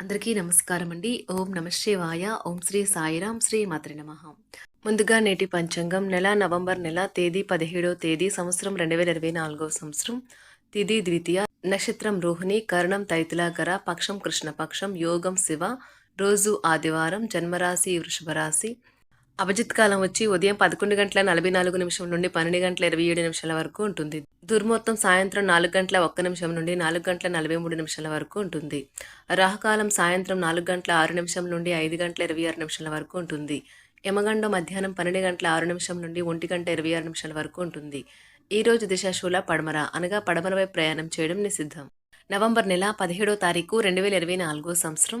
అందరికీ నమస్కారం అండి ఓం నమ శివాయ. ఓం శ్రీ సాయిరాం శ్రీ మాత్రి నమ. ముందుగా నేటి పంచాంగం నెల నవంబర్ నెల తేదీ పదిహేడవ తేదీ సంవత్సరం రెండు వేల ఇరవై నాలుగవ సంవత్సరం. తిది ద్వితీయ నక్షత్రం రోహిణి కరణం తైతులాకర పక్షం కృష్ణపక్షం యోగం శివ. రోజు ఆదివారం జన్మరాశి వృషభరాశి. రాశి అభిజిత్ కాలం వచ్చి ఉదయం పదకొండు గంటల నలభై నాలుగు నిమిషం నుండి పన్నెండు గంటల ఇరవై ఏడు నిమిషాల వరకు ఉంటుంది. దుర్మొత్తం సాయంత్రం నాలుగు గంటల ఒక్క నిమిషం నుండి నాలుగు గంటల నలభై మూడు నిమిషాల వరకు ఉంటుంది. రాహుకాలం సాయంత్రం నాలుగు గంటల ఆరు నిమిషం నుండి ఐదు గంటల ఇరవై ఆరు నిమిషాల వరకు ఉంటుంది. యమగండం మధ్యాహ్నం పన్నెండు గంటల ఆరు నిమిషం నుండి ఒంటి గంట ఇరవై ఆరు నిమిషాల వరకు ఉంటుంది. ఈ రోజు దిశాశూల పడమర అనగా పడమరపై ప్రయాణం చేయడం నిషిద్ధం. నవంబర్ నెల పదిహేడో తారీఖు రెండు వేల ఇరవై నాలుగో సంవత్సరం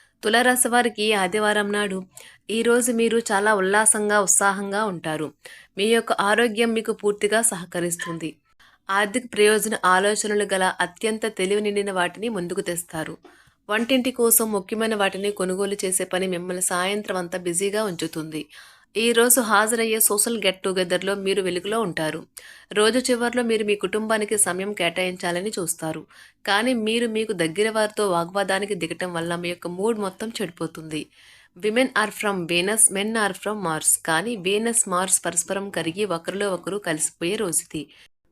తులరాశి వారికి ఆదివారం నాడు ఈరోజు మీరు చాలా ఉల్లాసంగా ఉత్సాహంగా ఉంటారు. మీ యొక్క ఆరోగ్యం మీకు పూర్తిగా సహకరిస్తుంది. ఆర్థిక ప్రయోజన ఆలోచనలు గల అత్యంత తెలివి నిండిన వాటిని ముందుకు తెస్తారు. వంటింటి కోసం ముఖ్యమైన వాటిని కొనుగోలు చేసే పని మిమ్మల్ని సాయంత్రం అంతా బిజీగా ఉంచుతుంది. ఈ రోజు హాజరయ్యే సోషల్ గెట్ టుగెదర్లో మీరు వెలుగులో ఉంటారు. రోజు చివరిలో మీరు మీ కుటుంబానికి సమయం కేటాయించాలని చూస్తారు. కానీ మీరు మీకు దగ్గర వారితో వాగ్వాదానికి దిగటం వల్ల మీ యొక్క మూడ్ మొత్తం చెడిపోతుంది. Women are from Venus men are from Mars కానీ వీనస్ మార్స్ పరస్పరం కరిగి ఒకరిలో ఒకరు కలిసిపోయే రోజుది.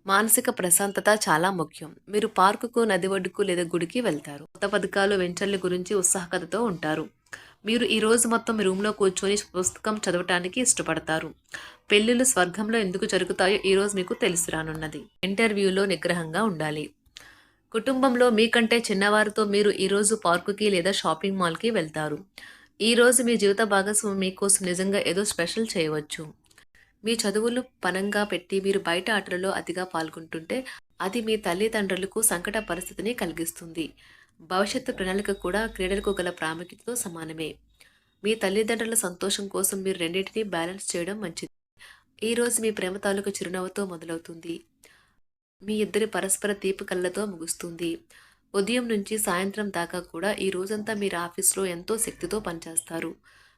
మానసిక ప్రశాంతత చాలా ముఖ్యం. మీరు పార్కుకు నది ఒడ్డుకు లేదా గుడికి వెళ్తారు. కొత్త పథకాలు వెంచర్ల గురించి ఉత్సాహకతతో ఉంటారు. మీరు ఈ రోజు మొత్తం మీ రూమ్లో కూర్చొని పుస్తకం చదవటానికి ఇష్టపడతారు. పెళ్ళిళ్ళు స్వర్గంలో ఎందుకు జరుగుతాయో ఈరోజు మీకు తెలిసి రానున్నది. ఇంటర్వ్యూలో నిగ్రహంగా ఉండాలి. కుటుంబంలో మీకంటే చిన్నవారితో మీరు ఈరోజు పార్కుకి లేదా షాపింగ్ మాల్కి వెళ్తారు. ఈరోజు మీ జీవిత భాగస్వామి మీకోసం నిజంగా ఏదో స్పెషల్ చేయవచ్చు. మీ చదువులు పనంగా పెట్టి మీరు బయట ఆటలలో అతిగా పాల్గొంటుంటే అది మీ తల్లిదండ్రులకు సంకట పరిస్థితిని కలిగిస్తుంది. భవిష్యత్తు ప్రణాళిక కూడా క్రీడలకు గల ప్రాముఖ్యతతో సమానమే. మీ తల్లిదండ్రుల సంతోషం కోసం మీరు రెండింటినీ బ్యాలెన్స్ చేయడం మంచిది. ఈ రోజు మీ ప్రేమ తాలూకు చిరునవ్వుతో మొదలవుతుంది. మీ ఇద్దరి పరస్పర తీపి కళ్ళతో ముగుస్తుంది. ఉదయం నుంచి సాయంత్రం దాకా కూడా ఈ రోజంతా మీరు ఆఫీస్లో ఎంతో శక్తితో పనిచేస్తారు.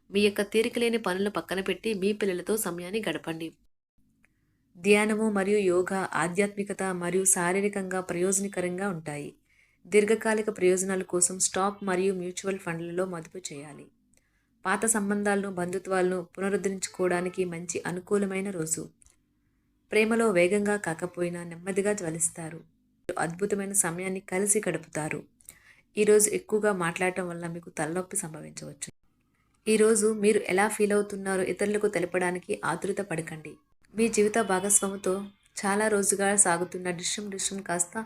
మీ యొక్క తీరిక లేని పనులు పక్కన పెట్టి మీ పిల్లలతో సమయాన్ని గడపండి. ధ్యానము మరియు యోగా ఆధ్యాత్మికత మరియు శారీరకంగా ప్రయోజనకరంగా ఉంటాయి. దీర్ఘకాలిక ప్రయోజనాల కోసం స్టాక్ మరియు మ్యూచువల్ ఫండ్లలో మదుపు చేయాలి. పాత సంబంధాలను బంధుత్వాలను పునరుద్ధరించుకోవడానికి మంచి అనుకూలమైన రోజు. ప్రేమలో వేగంగా కాకపోయినా నెమ్మదిగా జ్వలిస్తారు. అద్భుతమైన సమయాన్ని కలిసి గడుపుతారు. ఈరోజు ఎక్కువగా మాట్లాడటం వల్ల మీకు తలనొప్పి సంభవించవచ్చు. ఈరోజు మీరు ఎలా ఫీల్ అవుతున్నారో ఇతరులకు తెలపడానికి ఆతురత పడకండి. మీ జీవిత భాగస్వామితో చాలా రోజుగా సాగుతున్న డిష్యం డిష్యం కాస్త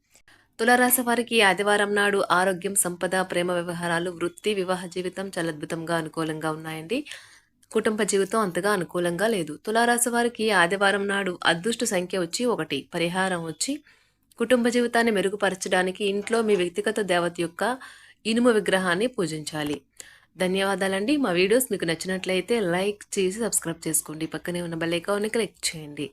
తులారాశి వారికి ఆదివారం నాడు ఆరోగ్యం సంపద ప్రేమ వ్యవహారాలు వృత్తి వివాహ జీవితం చాలా అద్భుతంగా అనుకూలంగా ఉన్నాయండి. కుటుంబ జీవితం అంతగా అనుకూలంగా లేదు. తులారాశి వారికి ఆదివారం నాడు అదృష్ట సంఖ్య వచ్చి ఒకటి పరిహారం వచ్చి కుటుంబ జీవితాన్ని మెరుగుపరచడానికి ఇంట్లో మీ వ్యక్తిగత దేవత యొక్క ఇనుము విగ్రహాన్ని పూజించాలి. ధన్యవాదాలండి. మా వీడియోస్ మీకు నచ్చినట్లయితే లైక్ చేసి సబ్స్క్రైబ్ చేసుకోండి. పక్కనే ఉన్న బెల్ ఐకాన్ని క్లిక్ చేయండి.